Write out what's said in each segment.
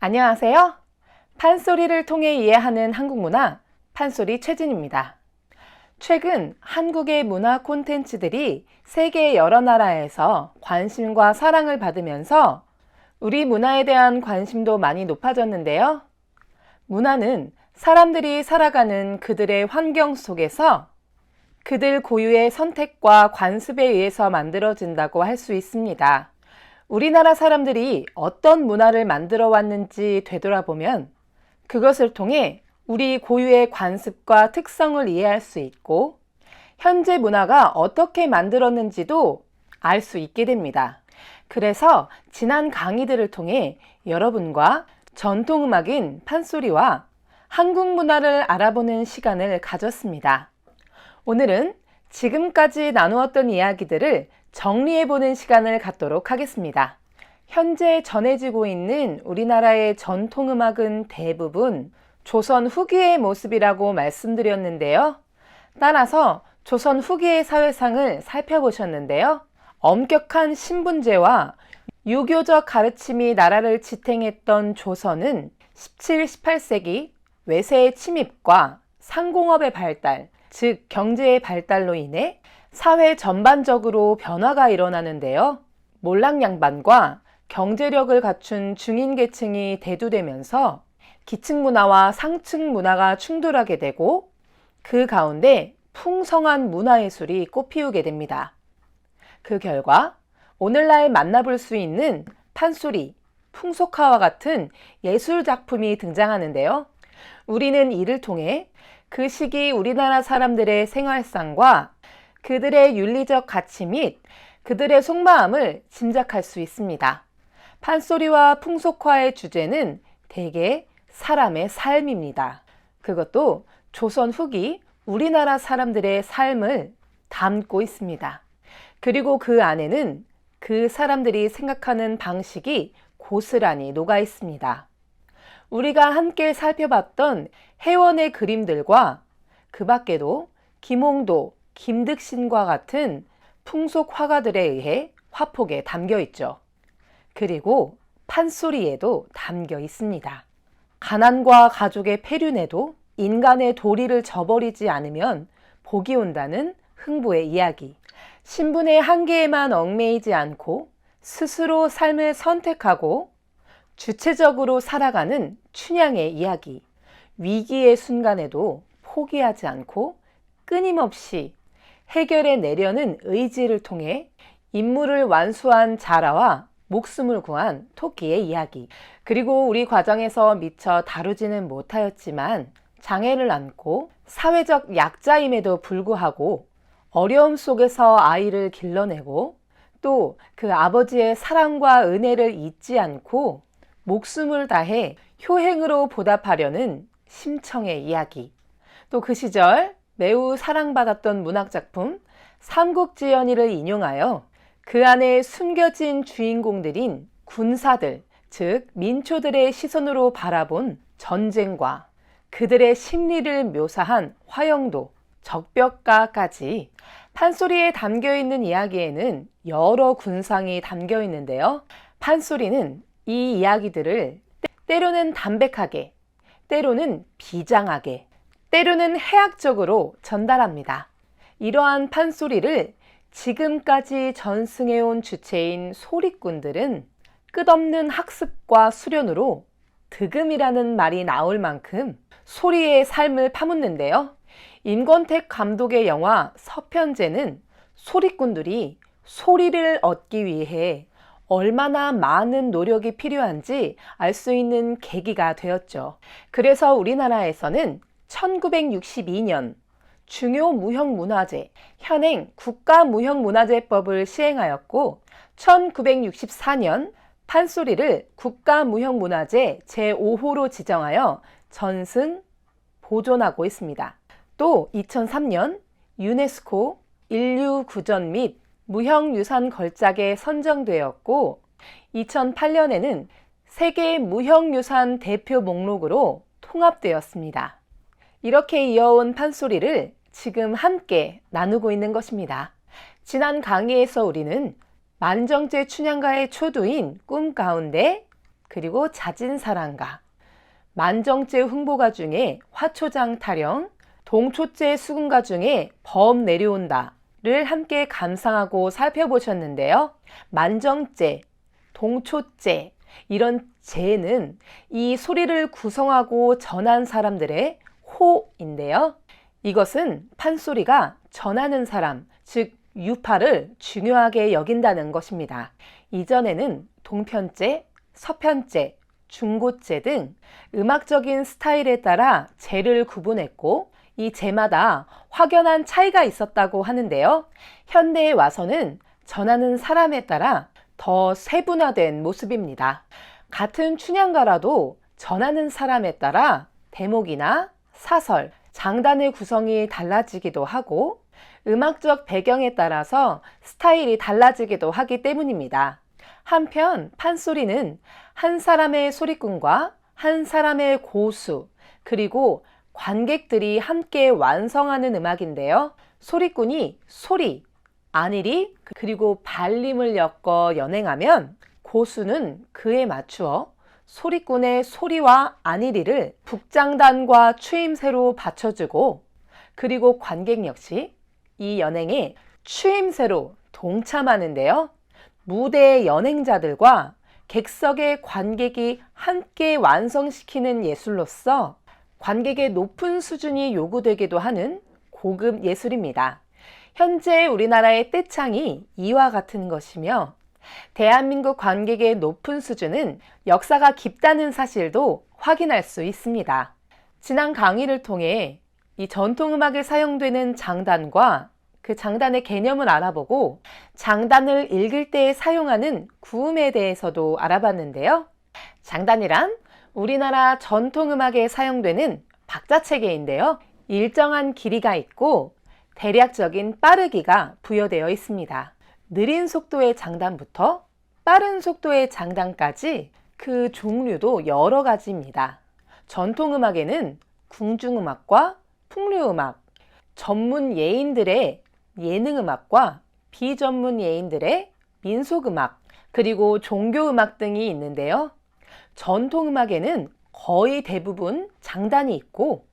안녕하세요. 판소리를 통해 이해하는 한국 문화, 판소리 최진입니다. 최근 한국의 문화 콘텐츠들이 세계 여러 나라에서 관심과 사랑을 받으면서 우리 문화에 대한 관심도 많이 높아졌는데요. 문화는 사람들이 살아가는 그들의 환경 속에서 그들 고유의 선택과 관습에 의해서 만들어진다고 할 수 있습니다. 우리나라 사람들이 어떤 문화를 만들어 왔는지 되돌아보면 그것을 통해 우리 고유의 관습과 특성을 이해할 수 있고 현재 문화가 어떻게 만들었는지도 알 수 있게 됩니다. 그래서 지난 강의들을 통해 여러분과 전통음악인 판소리와 한국 문화를 알아보는 시간을 가졌습니다. 오늘은 지금까지 나누었던 이야기들을 정리해보는 시간을 갖도록 하겠습니다. 현재 전해지고 있는 우리나라의 전통음악은 대부분 조선 후기의 모습이라고 말씀드렸는데요. 따라서 조선 후기의 사회상을 살펴보셨는데요. 엄격한 신분제와 유교적 가르침이 나라를 지탱했던 조선은 17, 18세기 외세의 침입과 상공업의 발달, 즉 경제의 발달로 인해 사회 전반적으로 변화가 일어나는데요. 몰락 양반과 경제력을 갖춘 중인 계층이 대두되면서 기층 문화와 상층 문화가 충돌하게 되고 그 가운데 풍성한 문화예술이 꽃피우게 됩니다. 그 결과 오늘날 만나볼 수 있는 판소리, 풍속화와 같은 예술 작품이 등장하는데요. 우리는 이를 통해 그 시기 우리나라 사람들의 생활상과 그들의 윤리적 가치 및 그들의 속마음을 짐작할 수 있습니다. 판소리와 풍속화의 주제는 대개 사람의 삶입니다. 그것도 조선 후기 우리나라 사람들의 삶을 담고 있습니다. 그리고 그 안에는 그 사람들이 생각하는 방식이 고스란히 녹아 있습니다. 우리가 함께 살펴봤던 해원의 그림들과 그 밖에도 김홍도, 김득신과 같은 풍속 화가들에 의해 화폭에 담겨 있죠. 그리고 판소리에도 담겨 있습니다. 가난과 가족의 폐륜에도 인간의 도리를 저버리지 않으면 복이 온다는 흥부의 이야기. 신분의 한계에만 얽매이지 않고 스스로 삶을 선택하고 주체적으로 살아가는 춘향의 이야기. 위기의 순간에도 포기하지 않고 끊임없이 해결해 내려는 의지를 통해 임무를 완수한 자라와 목숨을 구한 토끼의 이야기. 그리고 우리 과정에서 미처 다루지는 못하였지만 장애를 안고 사회적 약자임에도 불구하고 어려움 속에서 아이를 길러내고 또 그 아버지의 사랑과 은혜를 잊지 않고 목숨을 다해 효행으로 보답하려는 심청의 이야기. 또 그 시절 매우 사랑받았던 문학작품 삼국지연의를 인용하여 그 안에 숨겨진 주인공들인 군사들, 즉 민초들의 시선으로 바라본 전쟁과 그들의 심리를 묘사한 화영도, 적벽가까지 판소리에 담겨 있는 이야기에는 여러 군상이 담겨 있는데요. 판소리는 이 이야기들을 때로는 담백하게, 때로는 비장하게, 때로는 해학적으로 전달합니다. 이러한 판소리를 지금까지 전승해온 주체인 소리꾼들은 끝없는 학습과 수련으로 득음이라는 말이 나올 만큼 소리의 삶을 파묻는데요. 임권택 감독의 영화 서편제는 소리꾼들이 소리를 얻기 위해 얼마나 많은 노력이 필요한지 알 수 있는 계기가 되었죠. 그래서 우리나라에서는 1962년 중요 무형문화재, 현행 국가무형문화재법을 시행하였고 1964년 판소리를 국가무형문화재 제5호로 지정하여 전승 보존하고 있습니다. 또 2003년 유네스코 인류 구전 및 무형유산 걸작에 선정되었고 2008년에는 세계 무형유산 대표 목록으로 통합되었습니다. 이렇게 이어온 판소리를 지금 함께 나누고 있는 것입니다. 지난 강의에서 우리는 만정제 춘향가의 초두인 꿈 가운데 그리고 잦은 사랑가, 만정제 흥보가 중에 화초장 타령, 동초제 수군가 중에 범 내려온다를 함께 감상하고 살펴보셨는데요. 만정제, 동초제, 이런 제는 이 소리를 구성하고 전한 사람들의 호인데요. 이것은 판소리가 전하는 사람, 즉 유파를 중요하게 여긴다는 것입니다. 이전에는 동편제, 서편제, 중고제 등 음악적인 스타일에 따라 제를 구분했고 이 제마다 확연한 차이가 있었다고 하는데요. 현대에 와서는 전하는 사람에 따라 더 세분화된 모습입니다. 같은 춘향가라도 전하는 사람에 따라 대목이나 사설, 장단의 구성이 달라지기도 하고 음악적 배경에 따라서 스타일이 달라지기도 하기 때문입니다. 한편 판소리는 한 사람의 소리꾼과 한 사람의 고수, 그리고 관객들이 함께 완성하는 음악인데요. 소리꾼이 소리, 안일이, 그리고 발림을 엮어 연행하면 고수는 그에 맞추어 소리꾼의 소리와 안일이를 북장단과 추임새로 받쳐주고 그리고 관객 역시 이 연행에 추임새로 동참하는데요. 무대의 연행자들과 객석의 관객이 함께 완성시키는 예술로서 관객의 높은 수준이 요구되기도 하는 고급 예술입니다. 현재 우리나라의 떼창이 이와 같은 것이며 대한민국 관객의 높은 수준은 역사가 깊다는 사실도 확인할 수 있습니다. 지난 강의를 통해 이 전통음악에 사용되는 장단과 그 장단의 개념을 알아보고 장단을 읽을 때 사용하는 구음에 대해서도 알아봤는데요. 장단이란 우리나라 전통음악에 사용되는 박자체계인데요. 일정한 길이가 있고 대략적인 빠르기가 부여되어 있습니다. 느린 속도의 장단부터 빠른 속도의 장단까지 그 종류도 여러 가지입니다. 전통 음악에는 궁중 음악과 풍류 음악, 전문 예인들의 예능 음악과 비전문 예인들의 민속 음악, 그리고 종교 음악 등이 있는데요. 전통 음악에는 거의 대부분 장단이 있고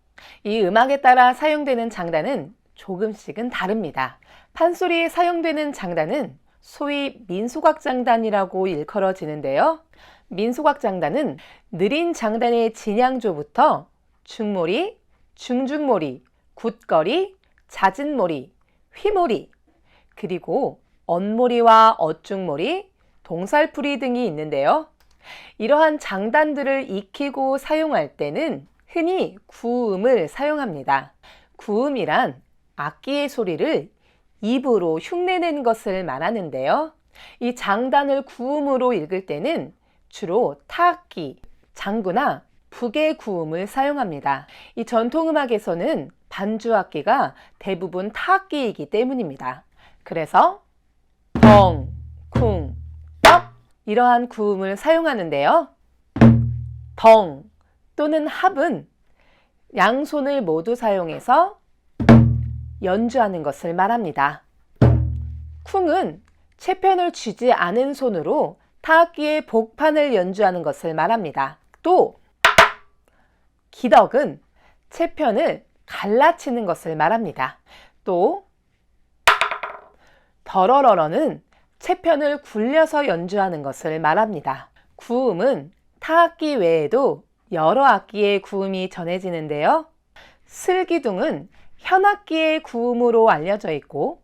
이 음악에 따라 사용되는 장단은 조금씩은 다릅니다. 판소리에 사용되는 장단은 소위 민소각 장단이라고 일컬어지는데요. 민소각 장단은 느린 장단의 진양조부터 중모리, 중중모리, 굿거리, 잦은모리, 휘모리, 그리고 언모리와 어중모리, 동살풀이 등이 있는데요. 이러한 장단들을 익히고 사용할 때는 흔히 구음을 사용합니다. 구음이란 악기의 소리를 입으로 흉내낸 것을 말하는데요. 이 장단을 구음으로 읽을 때는 주로 타악기, 장구나 북의 구음을 사용합니다. 이 전통음악에서는 반주악기가 대부분 타악기이기 때문입니다. 그래서 덩, 쿵, 떡 이러한 구음을 사용하는데요. 덩 또는 합은 양손을 모두 사용해서 연주하는 것을 말합니다. 쿵은 채편을 쥐지 않은 손으로 타악기의 복판을 연주하는 것을 말합니다. 또 기덕은 채편을 갈라치는 것을 말합니다. 또 더러러러는 채편을 굴려서 연주하는 것을 말합니다. 구음은 타악기 외에도 여러 악기의 구음이 전해지는데요. 슬기둥은 현악기의 구음으로 알려져 있고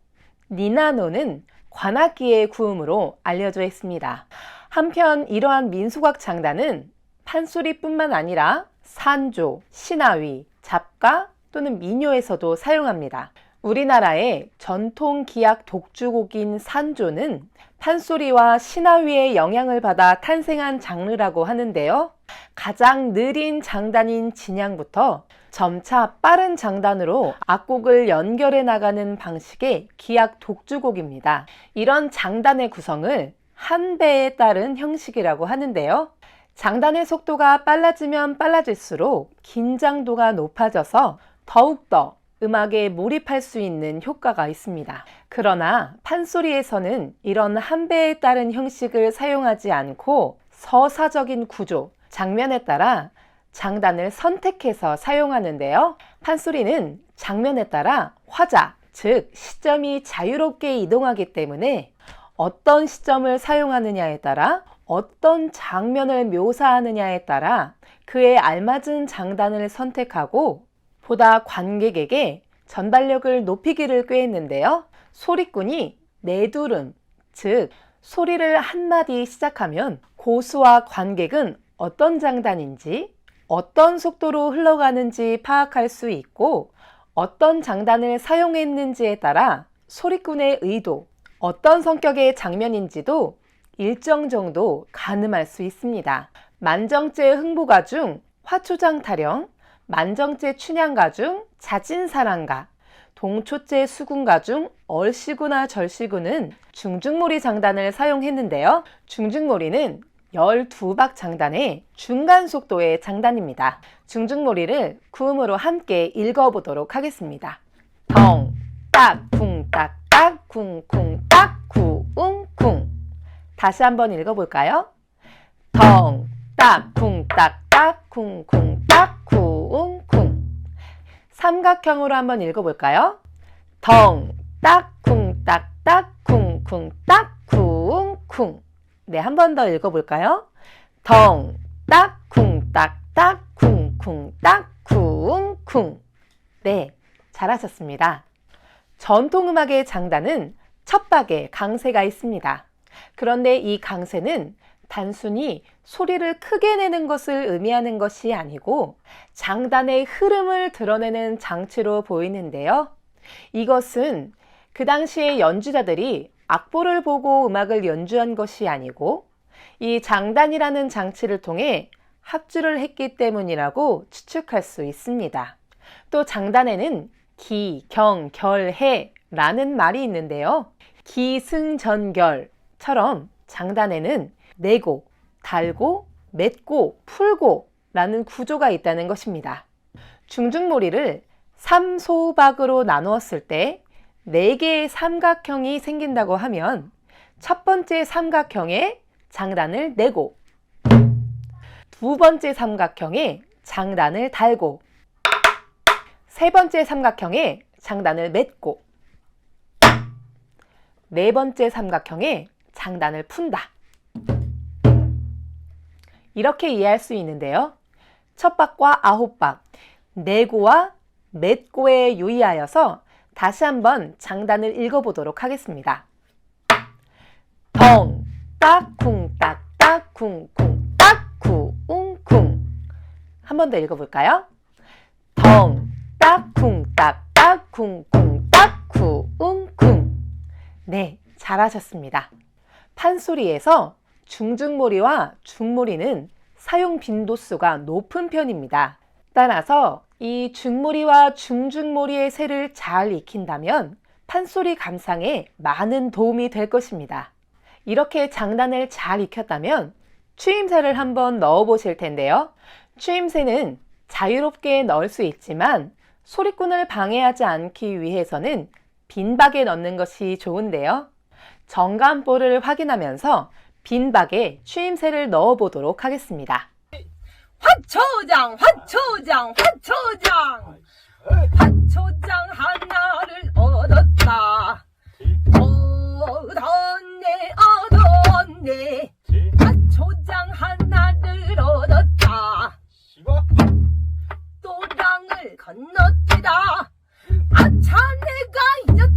니나노는 관악기의 구음으로 알려져 있습니다. 한편 이러한 민속악 장단은 판소리뿐만 아니라 산조, 신하위, 잡가 또는 민요에서도 사용합니다. 우리나라의 전통 기악 독주곡인 산조는 판소리와 신하위의 영향을 받아 탄생한 장르라고 하는데요. 가장 느린 장단인 진양부터 점차 빠른 장단으로 악곡을 연결해 나가는 방식의 기악 독주곡입니다. 이런 장단의 구성을 한 배에 따른 형식이라고 하는데요. 장단의 속도가 빨라지면 빨라질수록 긴장도가 높아져서 더욱더 음악에 몰입할 수 있는 효과가 있습니다. 그러나 판소리에서는 이런 한 배에 따른 형식을 사용하지 않고 서사적인 구조, 장면에 따라 장단을 선택해서 사용하는데요. 판소리는 장면에 따라 화자, 즉 시점이 자유롭게 이동하기 때문에 어떤 시점을 사용하느냐에 따라 어떤 장면을 묘사하느냐에 따라 그에 알맞은 장단을 선택하고 보다 관객에게 전달력을 높이기를 꾀했는데요. 소리꾼이 내두름, 즉 소리를 한마디 시작하면 고수와 관객은 어떤 장단인지 어떤 속도로 흘러가는지 파악할 수 있고 어떤 장단을 사용했는지에 따라 소리꾼의 의도, 어떤 성격의 장면인지도 일정 정도 가늠할 수 있습니다. 만정제 흥보가 중 화초장 타령, 만정제 춘향가 중 자진사랑가, 동초제 수군가 중 얼씨구나 절씨구는 중중몰이 장단을 사용했는데요. 중중몰이는 12박 장단의 중간 속도의 장단입니다. 중중몰이를 구음으로 함께 읽어보도록 하겠습니다. 덩, 딱, 쿵, 딱, 딱, 쿵, 쿵, 딱, 구 웅, 쿵. 다시 한번 읽어볼까요? 덩, 딱, 쿵, 딱, 딱, 쿵, 쿵, 딱, 구 웅, 쿵. 삼각형으로 한번 읽어볼까요? 덩, 딱, 쿵, 딱, 딱, 쿵, 쿵, 딱, 쿵, 쿵. 네, 한 번 더 읽어볼까요? 덩, 딱, 쿵, 딱, 딱, 쿵, 쿵, 딱, 쿵, 쿵. 네, 잘하셨습니다. 전통음악의 장단은 첫박에 강세가 있습니다. 그런데 이 강세는 단순히 소리를 크게 내는 것을 의미하는 것이 아니고 장단의 흐름을 드러내는 장치로 보이는데요. 이것은 그 당시의 연주자들이 악보를 보고 음악을 연주한 것이 아니고 이 장단이라는 장치를 통해 합주를 했기 때문이라고 추측할 수 있습니다. 또 장단에는 기, 경, 결, 해 라는 말이 있는데요. 기승전결처럼 장단에는 내고, 달고, 맺고, 풀고 라는 구조가 있다는 것입니다. 중중몰이를 3소박으로 나누었을 때 4개의 삼각형이 생긴다고 하면 첫 번째 삼각형에 장단을 내고 두 번째 삼각형에 장단을 달고 세 번째 삼각형에 장단을 맺고 네 번째 삼각형에 장단을 푼다. 이렇게 이해할 수 있는데요. 첫 박과 아홉 박, 내고와 맺고에 유의하여서 다시 한번 장단을 읽어보도록 하겠습니다. 덩, 딱, 쿵, 딱, 딱, 쿵, 쿵, 딱, 쿵, 쿵. 한 번 더 읽어볼까요? 덩, 딱, 쿵, 딱, 딱, 쿵, 쿵, 딱, 쿵, 쿵. 네, 잘하셨습니다. 판소리에서 중중몰이와 중몰이는 사용 빈도수가 높은 편입니다. 따라서 이 중몰이와 중중몰이의 새를 잘 익힌다면 판소리 감상에 많은 도움이 될 것입니다. 이렇게 장단을 잘 익혔다면 추임새를 한번 넣어 보실 텐데요. 추임새는 자유롭게 넣을 수 있지만 소리꾼을 방해하지 않기 위해서는 빈박에 넣는 것이 좋은데요. 정감보를 확인하면서 빈박에 추임새를 넣어 보도록 하겠습니다. 화초장 화초장 화초장. 화초장 하나를 얻었다. 얻었네 얻었네. 화초장 하나를 얻었다. 또랑을 건너뛰다. 아차 내가 잊었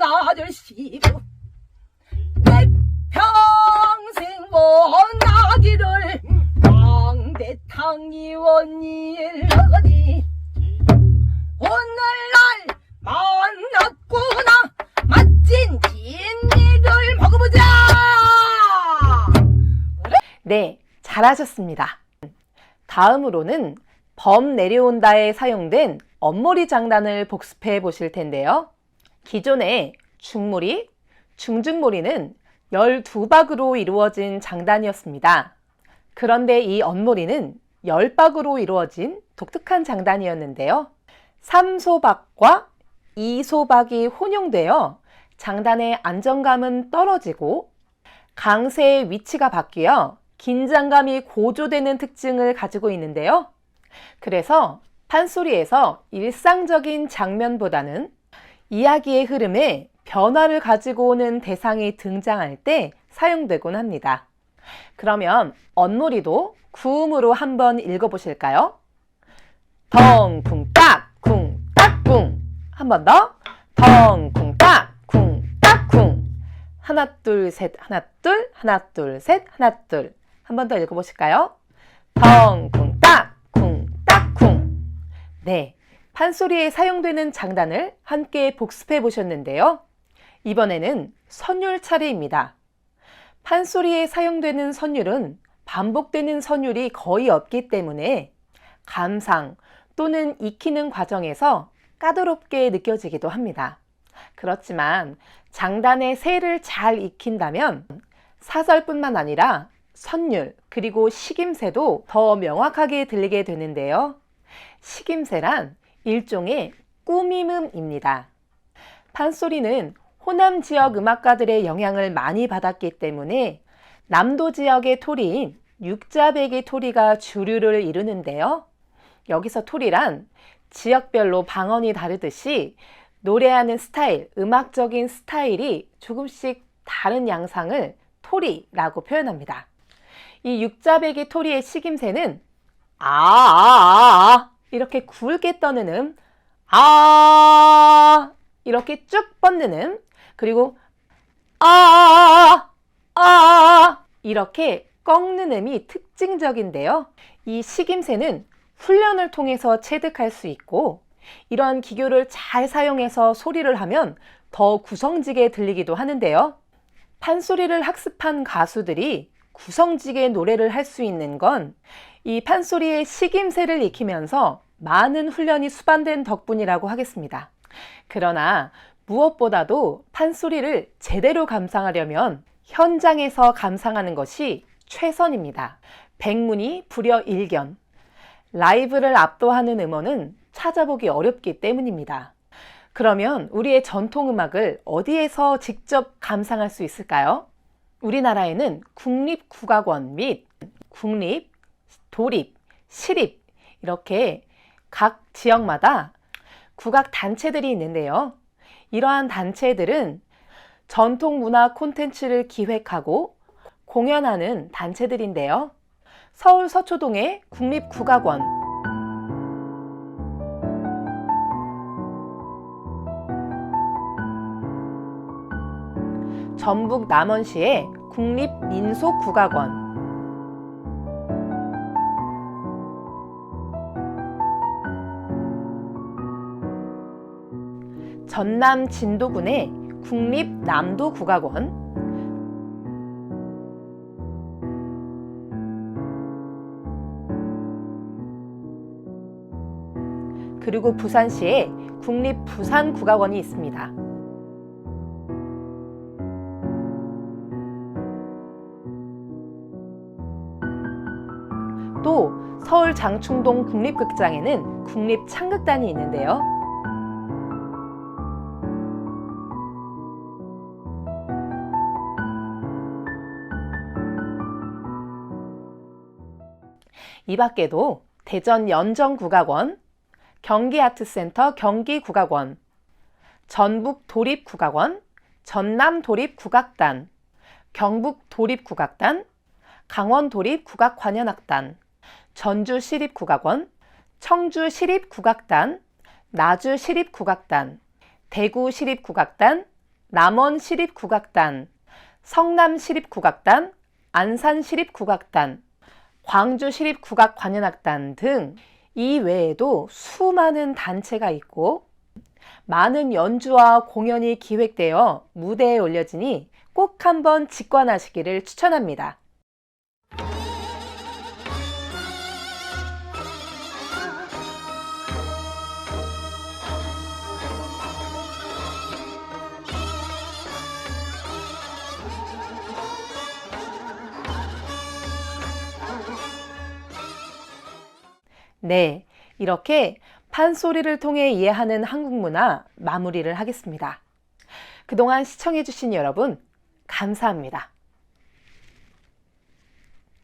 나를 쉬고 내 평생 원하기를 왕대탕 이원 일러니 오늘날 만났구나. 맛진 진리를 먹어보자. 네 잘하셨습니다. 다음으로는 범 내려온다에 사용된 엄머리 장단을 복습해 보실 텐데요. 기존의 중몰이, 중중몰이는 12박으로 이루어진 장단이었습니다. 그런데 이 언몰이는 10박으로 이루어진 독특한 장단이었는데요. 3소박과 2소박이 혼용되어 장단의 안정감은 떨어지고 강세의 위치가 바뀌어 긴장감이 고조되는 특징을 가지고 있는데요. 그래서 판소리에서 일상적인 장면보다는 이야기의 흐름에 변화를 가지고 오는 대상이 등장할 때 사용되곤 합니다. 그러면 언놀이도 구음으로 한번 읽어보실까요? 덩쿵딱 쿵딱쿵 한 번 더 덩쿵딱 쿵딱쿵 하나 둘셋 하나 둘 하나 둘셋 하나 둘 한 번 더 읽어보실까요? 덩쿵딱 쿵딱쿵 네 판소리에 사용되는 장단을 함께 복습해 보셨는데요. 이번에는 선율 차례입니다. 판소리에 사용되는 선율은 반복되는 선율이 거의 없기 때문에 감상 또는 익히는 과정에서 까다롭게 느껴지기도 합니다. 그렇지만 장단의 새를 잘 익힌다면 사설뿐만 아니라 선율 그리고 식임새도 더 명확하게 들리게 되는데요. 식임새란 일종의 꾸밈음입니다. 판소리는 호남 지역 음악가들의 영향을 많이 받았기 때문에 남도 지역의 토리인 육자배기 토리가 주류를 이루는데요. 여기서 토리란 지역별로 방언이 다르듯이 노래하는 스타일, 음악적인 스타일이 조금씩 다른 양상을 토리라고 표현합니다. 이 육자배기 토리의 식임새는 아, 아, 아, 이렇게 굵게 떠는 음, 아, 이렇게 쭉 뻗는 음, 그리고 아, 아, 아, 이렇게 꺾는 음이 특징적인데요. 이 식임새는 훈련을 통해서 체득할 수 있고 이러한 기교를 잘 사용해서 소리를 하면 더 구성지게 들리기도 하는데요. 판소리를 학습한 가수들이 구성지게 노래를 할 수 있는 건 이 판소리의 식임새를 익히면서 많은 훈련이 수반된 덕분이라고 하겠습니다. 그러나 무엇보다도 판소리를 제대로 감상하려면 현장에서 감상하는 것이 최선입니다. 백문이 불여 일견. 라이브를 압도하는 음원은 찾아보기 어렵기 때문입니다. 그러면 우리의 전통 음악을 어디에서 직접 감상할 수 있을까요? 우리나라에는 국립국악원 및 국립, 도립, 시립 이렇게 각 지역마다 국악 단체들이 있는데요. 이러한 단체들은 전통 문화 콘텐츠를 기획하고 공연하는 단체들인데요. 서울 서초동의 국립국악원, 전북 남원시의 국립민속국악원, 전남 진도군의 국립남도국악원, 그리고 부산시에 국립부산국악원이 있습니다. 서울 장충동 국립극장에는 국립창극단이 있는데요. 이 밖에도 대전 연정국악원, 경기아트센터 경기국악원, 전북 도립국악원, 전남 도립국악단, 경북 도립국악단, 강원 도립국악관현악단, 전주 시립국악원, 청주 시립국악단, 나주 시립국악단, 대구 시립국악단, 남원 시립국악단, 성남 시립국악단, 안산 시립국악단, 광주 시립국악관현악단 등 이 외에도 수많은 단체가 있고 많은 연주와 공연이 기획되어 무대에 올려지니 꼭 한번 직관하시기를 추천합니다. 네, 이렇게 판소리를 통해 이해하는 한국 문화 마무리를 하겠습니다. 그동안 시청해주신 여러분, 감사합니다.